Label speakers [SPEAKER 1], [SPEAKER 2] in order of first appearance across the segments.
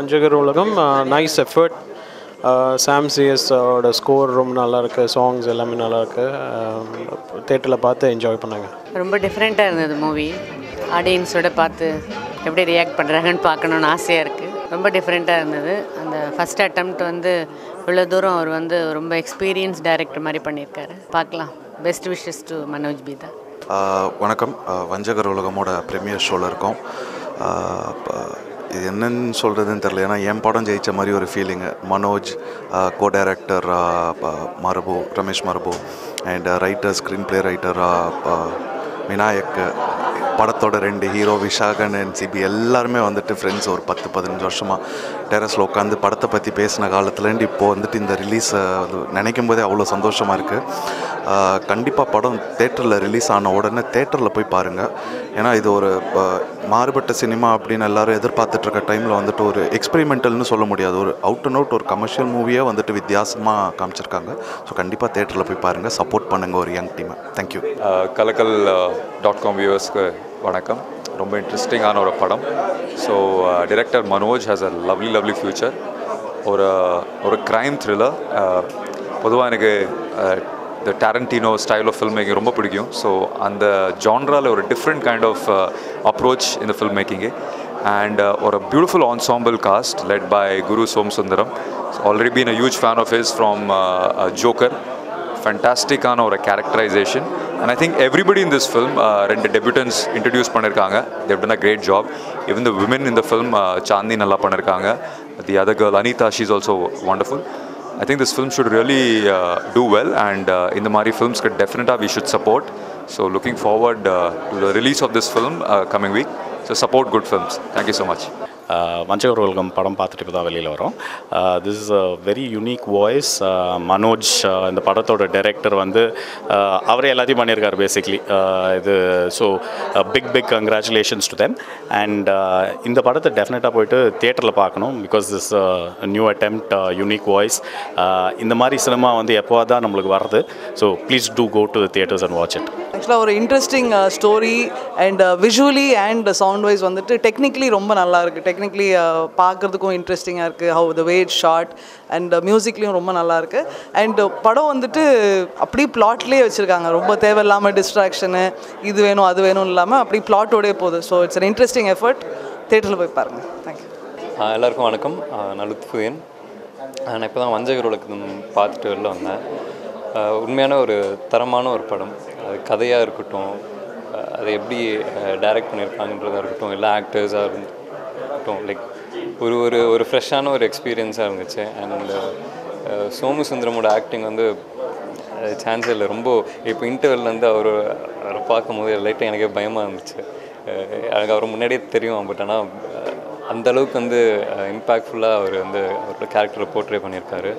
[SPEAKER 1] Vanjagar Ulagam nice effort Sam சிஎஸோட score ரொம்ப நல்லா இருக்கு சாங்ஸ் எல்லாமே நல்லா இருக்கு தேட்டரில் பார்த்து என்ஜாய் பண்ணாங்க.
[SPEAKER 2] ரொம்ப டிஃப்ரெண்ட்டாக இருந்தது மூவி ஆடியன்ஸோட பார்த்து எப்படி ரியாக்ட் பண்ணுறாங்கன்னு பார்க்கணுன்னு ஆசையாக இருக்குது ரொம்ப டிஃப்ரெண்ட்டாக இருந்தது. அந்த ஃபஸ்ட் அட்டம்ப்ட் வந்து இவ்வளோ தூரம் அவர் வந்து ரொம்ப எக்ஸ்பீரியன்ஸ் டைரக்டர் மாதிரி பண்ணியிருக்காரு. பார்க்கலாம். Best wishes to Manoj Beedha
[SPEAKER 3] வணக்கம். ஆஹ் வஞ்சகர் உலகமோட ப்ரீமியர் ஷோவில் இருக்கோம். ப- இது என்னன்னு சொல்கிறதுன்னு தெரில ஏன்னா என் படம் ஜெயித்த மாதிரி ஒரு ஃபீலிங்கு மனோஜ் கோ டைரக்டர் மரபு ரமேஷ் மரபு and writer screenplay writer Vinayak படத்தோட ரெண்டு ஹீரோ விஷாகன் அண்ட் சிபி எல்லாருமே வந்துட்டு ஃப்ரெண்ட்ஸ் ஒரு பத்து பதினஞ்சு வருஷமாக டெரஸில் உட்காந்து படத்தை பற்றி பேசின காலத்துலேருந்து இப்போது வந்துட்டு இந்த ரிலீஸை நினைக்கும் போதே அவ்வளோ சந்தோஷமாக இருக்குது கண்டிப்பாக படம் தேட்டரில் ரிலீஸ் ஆன உடனே தேட்டரில் போய் பாருங்கள் ஏன்னா இது ஒரு மாறுபட்ட சினிமா அப்படின்னு எல்லாரும் எதிர்பார்த்துட்ருக்க டைமில் வந்துட்டு ஒரு எக்ஸ்பெரிமெண்டல்னு சொல்ல முடியாது. ஒரு அவுட் அண்ட் அவுட் ஒரு கமர்ஷியல் மூவியே வந்துட்டு வித்தியாசமாக காமிச்சிருக்காங்க. ஸோ கண்டிப்பாக தேட்டரில் போய் பாருங்கள் சப்போர்ட் பண்ணுங்கள் ஒரு யங் டீமை தேங்க்யூ
[SPEAKER 4] கலக்கல் டாட் காம் வியூவர்ஸ்க்கு வணக்கம். ரொம்ப இன்ட்ரெஸ்டிங்கான ஒரு படம். So director Manoj has a lovely lovely future ஒரு ஒரு க்ரைம் த்ரில்லர் பொதுவாக எனக்கு the Tarantino style of film making ரொம்ப பிடிக்கும். ஸோ அந்த ஜான்ராவில் ஒரு டிஃப்ரெண்ட் கைண்ட் ஆஃப் அப்ரோச் இந்த ஃபில்ம் மேக்கிங்கு அண்ட் ஒரு beautiful ensemble cast led by Guru Somasundaram already been a huge fan of his from Joker ஃபேண்டாஸ்டிக்கான ஒரு characterisation and I think everybody in this film ரெண்டு debutantes introduce பண்ணியிருக்காங்க Dev done a great job even the women இந்த film சாந்தி நல்லா பண்ணியிருக்காங்க the other girl Anitha she's also wonderful I think this film should really uh, do well and uh, Indamari Films could definitely we should support. So looking forward uh, to the release of this film uh, coming week. So support good
[SPEAKER 5] films. Thank you so much. உலகம் படம் பார்த்துட்டு இப்போ தான் வெளியில் வரும். This is a very unique voice Manoj இந்த படத்தோட director வந்து அவரே எல்லாத்தையும் பண்ணியிருக்காரு பேசிக்லி இது so big big congratulations to them and இந்த படத்தை டெஃபினட்டாக போயிட்டு தியேட்டரில் பார்க்கணும் because this new attempt unique voice இந்த மாதிரி சினிமா வந்து எப்போவா தான் நம்மளுக்கு வருது so please do go to theatres and watch it
[SPEAKER 6] ஆக்சுவலாக ஒரு interesting story and visually and sound wise வந்துட்டு டெக்னிக்கலி ரொம்ப நல்லா இருக்குது டெக்னிக்கலி பார்க்குறதுக்கும் இன்ட்ரெஸ்டிங்காக இருக்குது ஹவு த வேட் ஷார்ட் அண்ட் மியூசிக்லேயும் ரொம்ப நல்லா இருக்குது அண்ட் படம் வந்துட்டு அப்படியே பிளாட்லேயே வச்சுருக்காங்க. ரொம்ப தேவையில்லாமல் டிஸ்ட்ராக்ஷனு இது வேணும் அது வேணும் இல்லாமல் அப்படி பிளாட்டோடே போகுது. So it's an interesting effort தேட்டரில் போய் பாருங்கள் தேங்க்யூ
[SPEAKER 7] எல்லாருக்கும் வணக்கம். நான் லுத்ஃபுயன் ஆ, நான் இப்போ தான் வஞ்சகர் பார்த்துட்டு வெளில வந்தேன். உண்மையான ஒரு தரமான ஒரு படம். அது கதையாக இருக்கட்டும் அதை எப்படி டைரக்ட் பண்ணியிருக்காங்கன்றதாக இருக்கட்டும் இல்லை ஆக்டர்ஸாக இருக்கட்டும் லைக் ஒரு ஒரு ஒரு ஃப்ரெஷ்ஷான ஒரு எக்ஸ்பீரியன்ஸாக இருந்துச்சு. அண்ட் சோமு சுந்தரமோட ஆக்டிங் வந்து சான்ஸ் இல்லை. ரொம்ப இப்போ இன்டர்வெல்லேருந்து அவர் அவரை பார்க்கும்போது லைட்டாக எனக்கே பயமாக இருந்துச்சு. எனக்கு அவர் முன்னாடியே தெரியும் பட் ஆனால் அந்த அளவுக்கு வந்து இம்பேக்ட்ஃபுல்லாக அவர் வந்து அவரோட கேரக்டரை போர்ட்ரே பண்ணியிருக்காரு.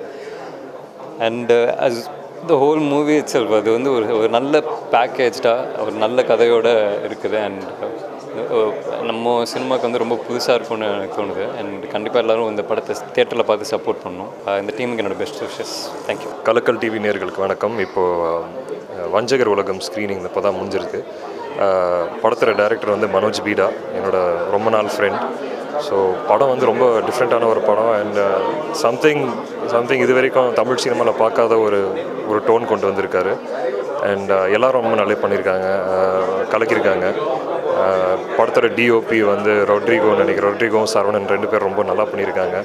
[SPEAKER 7] And as the whole movie itself அது வந்து ஒரு ஒரு நல்ல பேக்கேஜ்டாக ஒரு நல்ல கதையோட இருக்குது. அண்ட் uh, நம்ம சினிமாவுக்கு வந்து ரொம்ப புதுசாக இருக்கும்னு எனக்கு தோணுது. அண்ட் கண்டிப்பாக எல்லோரும் இந்த படத்தை தேட்டரில் பார்த்து சப்போர்ட் பண்ணணும். Uh, இந்த டீமுக்கு என்னோட best wishes thank you
[SPEAKER 8] Kalakkal TV நேர்களுக்கு வணக்கம். இப்போது uh, வஞ்சகர் உலகம் ஸ்க்ரீனிங் இப்போ தான் முடிஞ்சிருக்கு. அஹ், படத்தோட வந்து மனோஜ் பீடா என்னோட ரொம்ப நாள் ஃப்ரெண்ட் ஸோ படம் வந்து ரொம்ப டிஃப்ரெண்ட்டான ஒரு படம். அண்ட் சம்திங் சம்திங் இது வரைக்கும் தமிழ் சினிமாவில் பார்க்காத ஒரு ஒரு டோன் கொண்டு வந்திருக்காரு. அண்ட் uh, எல்லோரும் ரொம்ப நல்லா பண்ணியிருக்காங்க. Uh, கலக்கியிருக்காங்க. Uh, படத்தோட டிஓபி வந்து ரொட்ரிகோன்னு நினைக்கிறேன். ரொட்ரிகோ சரவணன் ரெண்டு பேரும் ரொம்ப நல்லா பண்ணியிருக்காங்க.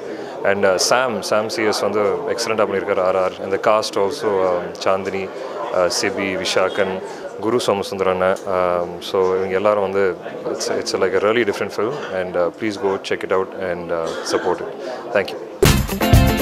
[SPEAKER 8] அண்ட் சாம் சாம் சிஎஸ் வந்து எக்ஸலண்ட்டாக பண்ணியிருக்காரு. ஆர்ஆர் இந்த cast also Chandini Sibi Vishakan Guru Somasundaran so இவங்க எல்லாரும் வந்து it's it's like really different film and please go check it out and support it thank you